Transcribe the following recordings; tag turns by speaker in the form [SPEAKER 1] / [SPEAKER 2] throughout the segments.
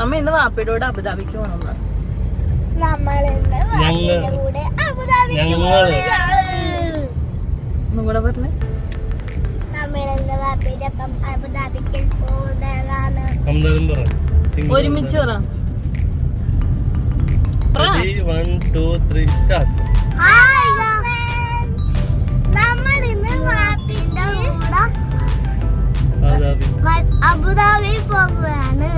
[SPEAKER 1] അമ്മ ഇന്ന് വാപ്പയുടെ കൂടെ അബുദാബിക്ക് പോകണം
[SPEAKER 2] നമ്മളിന്ന്
[SPEAKER 3] ഞങ്ങൾ
[SPEAKER 2] വാപ്പിയുടെ കൂടെ അബുദാബിക്ക്
[SPEAKER 3] ഞങ്ങൾ
[SPEAKER 2] പോവുകയാണ്.
[SPEAKER 1] ഒന്നും കൂടെ പറഞ്ഞേ ഒരുമിച്ച് പറ.
[SPEAKER 3] അബുദാബി.
[SPEAKER 2] പോകുകയാണ്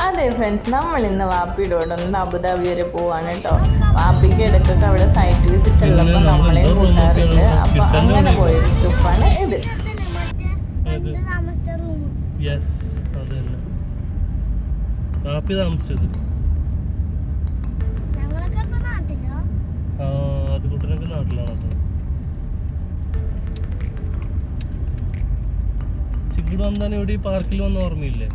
[SPEAKER 1] അതെ ഫ്രണ്ട്സ് നമ്മൾ ഇന്ന് വാപ്പിയുടെ കൂടെ ഒന്ന് അബുദാബി വരെ പോവാണ് കേട്ടോ വാപ്പിക്ക് ഇടയ്ക്കൊക്കെ അവിടെ സൈറ്റ് വിസിറ്റ് ഉള്ളപ്പോൾ നമ്മളെ കൂട്ടാറുണ്ട് അപ്പൊ അങ്ങനെ പോയൊരു ട്രിപ്പാണ് ഇത്.
[SPEAKER 3] ഇവിടെ താമസിച്ചത്? അത് കുട്ടനൊക്കെ നാട്ടിലാണ് അത്? ചിക്കുട് വന്നാൽ ഇവിടെ ഈ പാർക്കിൽ വന്ന ഓർമ്മയില്ലേ?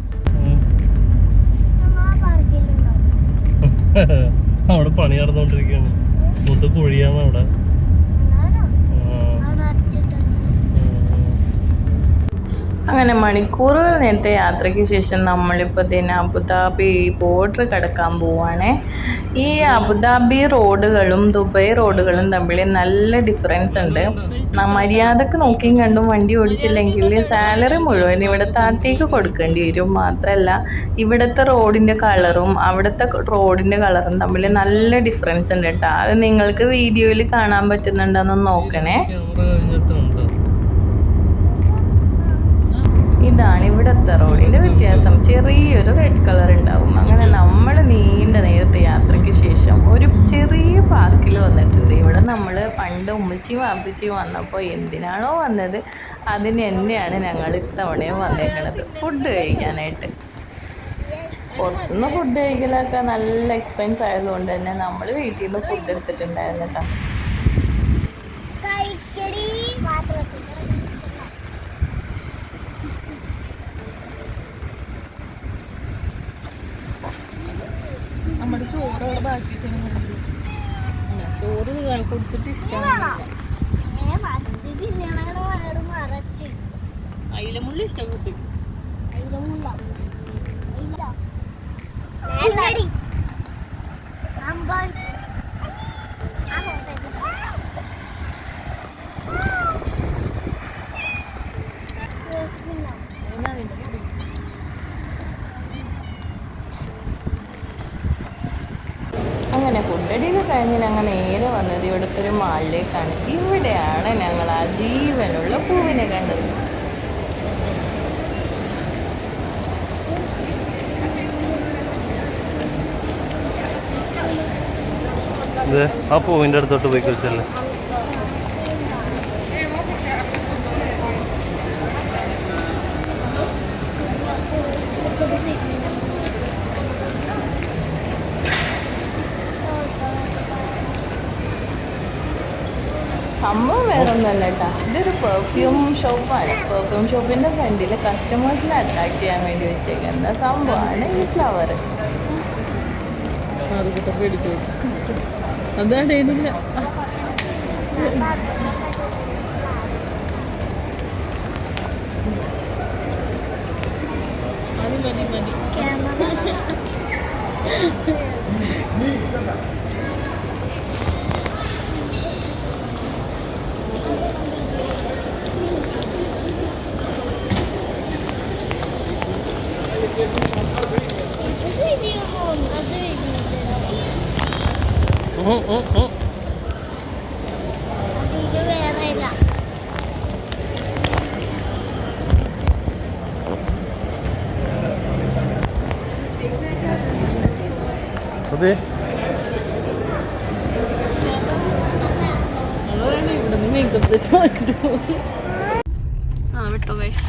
[SPEAKER 3] അവിടെ പണി നടന്നുകൊണ്ടിരിക്കുകയാണ്. മുത്ത് കുഴിയാണ് അവിടെ
[SPEAKER 2] എന്നാലോ
[SPEAKER 3] ആ,
[SPEAKER 2] അവിടെ അടച്ചിട്ട്
[SPEAKER 3] ആ.
[SPEAKER 1] അങ്ങനെ മണിക്കൂറുകൾ നേരത്തെ യാത്രയ്ക്ക് ശേഷം നമ്മളിപ്പോൾ തന്നെ അബുദാബി ബോർഡർ കടക്കാൻ പോവാണ്. ഈ അബുദാബി റോഡുകളും ദുബായ് റോഡുകളും തമ്മിൽ നല്ല ഡിഫറൻസ് ഉണ്ട്. മര്യാദയ്ക്ക് നോക്കിയും കണ്ടും വണ്ടി ഓടിച്ചില്ലെങ്കിൽ സാലറി മുഴുവൻ ഇവിടെ താട്ടേക്ക് കൊടുക്കേണ്ടി വരും. മാത്രമല്ല ഇവിടുത്തെ റോഡിന്റെ കളറും അവിടുത്തെ റോഡിന്റെ കളറും തമ്മിൽ നല്ല ഡിഫറൻസ് ഉണ്ട് കേട്ടോ അത് നിങ്ങൾക്ക് വീഡിയോയിൽ കാണാൻ പറ്റുന്നുണ്ടെന്ന് നോക്കണേ. ഇതാണ് ഇവിടുത്തെ റോഡിന്റെ വ്യത്യാസം. ചെറിയൊരു റെഡ് കളർ ഉണ്ടാവും. അങ്ങനെ നമ്മൾ നീണ്ട നേരത്തെ യാത്രയ്ക്ക് ശേഷം ഒരു ചെറിയ പാർക്കിൽ വന്നിട്ടുണ്ട്. ഇവിടെ നമ്മൾ പണ്ട് ഉമ്മച്ചി വാപ്പിച്ചി വന്നപ്പോൾ എന്തിനാണോ വന്നത് അതിന് തന്നെയാണ് ഞങ്ങൾ ഇത്തവണയും വന്നേക്കുന്നത് ഫുഡ് കഴിക്കാനായിട്ട്. പുറത്തുനിന്ന് ഫുഡ് കഴിക്കലൊക്കെ നല്ല എക്സ്പെൻസ് ആയതുകൊണ്ട് തന്നെ നമ്മൾ വീട്ടിൽ നിന്ന് ഫുഡ് എടുത്തിട്ടുണ്ടായിരുന്നു കേട്ടോ. ചോറ് അവിടെ ബാക്കി ചോറ് കൊടുത്തിട്ട്
[SPEAKER 2] പറിച്ച് തിന്നണ വയറ് മറച്ച്
[SPEAKER 1] അയിലമുള്ളി കഴിഞ്ഞ് ഞങ്ങൾ നേരെ വന്നത് ഇവിടുത്തെ ഒരു മാളിലേക്കാണ് ഇവിടെയാണ് ഞങ്ങൾ ആ ജീവനുള്ള പൂവിനെ കണ്ടത്.
[SPEAKER 3] ആ പൂവിന്റെ അടുത്തോട്ട് പോയി കളിച്ചല്ലേ
[SPEAKER 1] ഒന്നുമല്ല കേട്ടോ. ഇതൊരു പെർഫ്യൂം ഷോപ്പാണ് പെർഫ്യൂം ഷോപ്പിന്റെ ഫ്രണ്ടിൽ കസ്റ്റമേഴ്സിനെ അട്രാക്ട് ചെയ്യാൻ വേണ്ടി വെച്ചേക്കുന്ന സംഭവമാണ് ഈ ഫ്ലവർ അതാണ് മതി മതി
[SPEAKER 2] അതെ.
[SPEAKER 1] ആ വിട്ടോ ഗൈസ്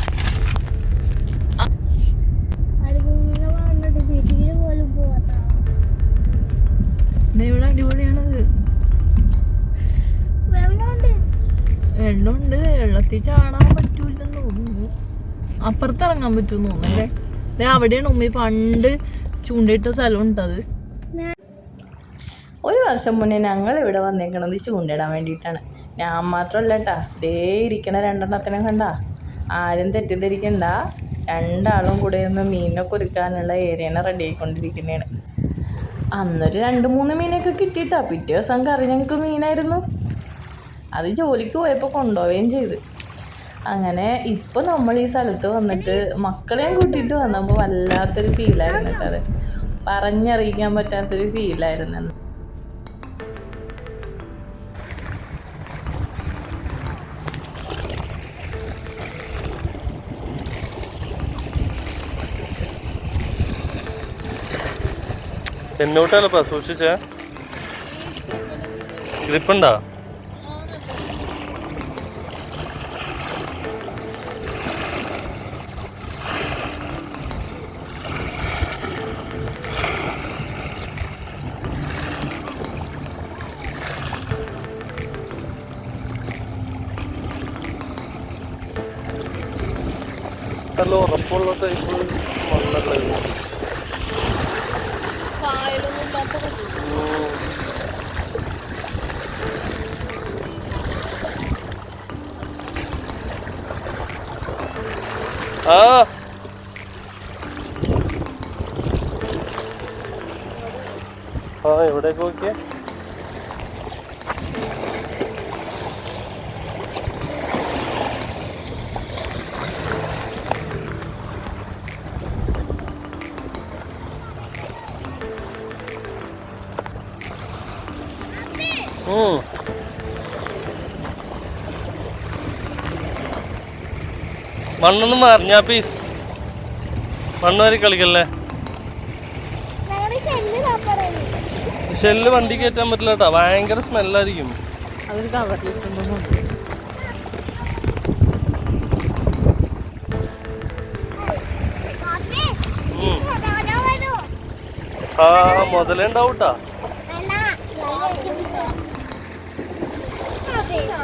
[SPEAKER 1] വെള്ളത്തിൽ ചാടാൻ പറ്റൂലെന്ന് തോന്നുന്നു. അപ്പുറത്ത് ഇറങ്ങാൻ പറ്റുമെന്ന് തോന്നുന്നല്ലേ അവിടെയാണ് ഉമ്മി പണ്ട് ചൂണ്ടയിട്ട സ്ഥലം ഉണ്ടത് ഒരു വർഷം മുന്നേ ഞങ്ങൾ ഇവിടെ വന്നേക്കണത് ചൂണ്ടയിടാൻ വേണ്ടിയിട്ടാണ്. ഞാൻ മാത്രമല്ല കേട്ടാ ദേ ഇരിക്കണ രണ്ടെണ്ണത്തിനെ കണ്ട. ആരും തെറ്റിദ്ധരിക്കണ്ട. രണ്ടാളും കൂടെ ഒന്ന് മീനൊക്കെ ഒരുക്കാനുള്ള ഏരിയനെ റെഡി ആയിക്കൊണ്ടിരിക്കുന്നതാണ്. അന്നൊരു രണ്ട് മൂന്ന് മീനൊക്കെ കിട്ടിയിട്ടാ. പിറ്റേ ദിവസം കറി ഞങ്ങൾക്ക് മീനായിരുന്നു. അത് ജോലിക്ക് പോയപ്പോൾ കൊണ്ടുപോവുകയും ചെയ്ത്. അങ്ങനെ ഇപ്പൊ നമ്മൾ ഈ സ്ഥലത്ത് വന്നിട്ട് മക്കളെയും കൂട്ടിയിട്ട് വന്നപ്പോൾ വല്ലാത്തൊരു ഫീലായിരുന്നു കേട്ടോ അത്. പറഞ്ഞറിയിക്കാൻ പറ്റാത്തൊരു ഫീലായിരുന്നു.
[SPEAKER 3] എന്നോട്ടല്ലപ്പാ സൂക്ഷിച്ചേ? ഗ്രിപ്പുണ്ടാ നല്ല ഉറപ്പുള്ള ടൈപ്പ് മണ്ണല്ലായിരുന്നു. ആ. എവിടേക്ക് നോക്കിയേ മണ്ണൊന്നും മറിഞ്ഞാ പീസ് മണ്ണ് വരെ കളിക്കല്ലേ? ഷെല്ല് വണ്ടി കയറ്റാൻ പറ്റില്ല കേട്ടോ ഭയങ്കര സ്മെല്ലായിരിക്കും ആ മുതലേ ഉണ്ടാവും ട്ടാ.
[SPEAKER 2] വേണ്ട അതെ
[SPEAKER 3] ആ
[SPEAKER 2] അപ്പൊ എന്റെ ഉള്ളിൽ ചാടിയിട്ടുണ്ടോ
[SPEAKER 3] ഏ ഇല്ലടാ
[SPEAKER 2] അപ്പൊ ഞാനിത് വിടാൻ പോകണേ ഞാൻ വിളിച്ചോട്ടെ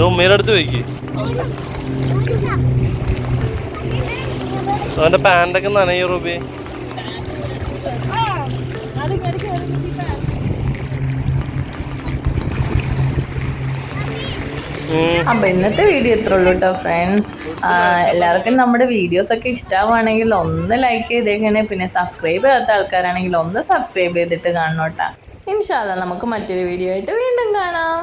[SPEAKER 3] ഇത് ഉമ്മയുടെ അടുത്ത് വയ്ക്ക് അവന്റെ പാന്റൊക്കെ നനയോ റൂബി.
[SPEAKER 1] അപ്പം ഇന്നത്തെ വീഡിയോ ഇത്ര ഉള്ളൂ കേട്ടോ ഫ്രണ്ട്സ് എല്ലാവർക്കും നമ്മുടെ വീഡിയോസ് വീഡിയോസൊക്കെ ഇഷ്ടമാണെങ്കിൽ ഒന്ന് ലൈക്ക് ചെയ്തേക്കണേ. പിന്നെ സബ്സ്ക്രൈബ് ചെയ്യാത്ത ആൾക്കാരാണെങ്കിൽ ഒന്ന് സബ്സ്ക്രൈബ് ചെയ്തിട്ട് കാണണം കേട്ടോ ഇൻഷാല്ല നമുക്ക് മറ്റൊരു വീഡിയോ ആയിട്ട് വീണ്ടും കാണാം.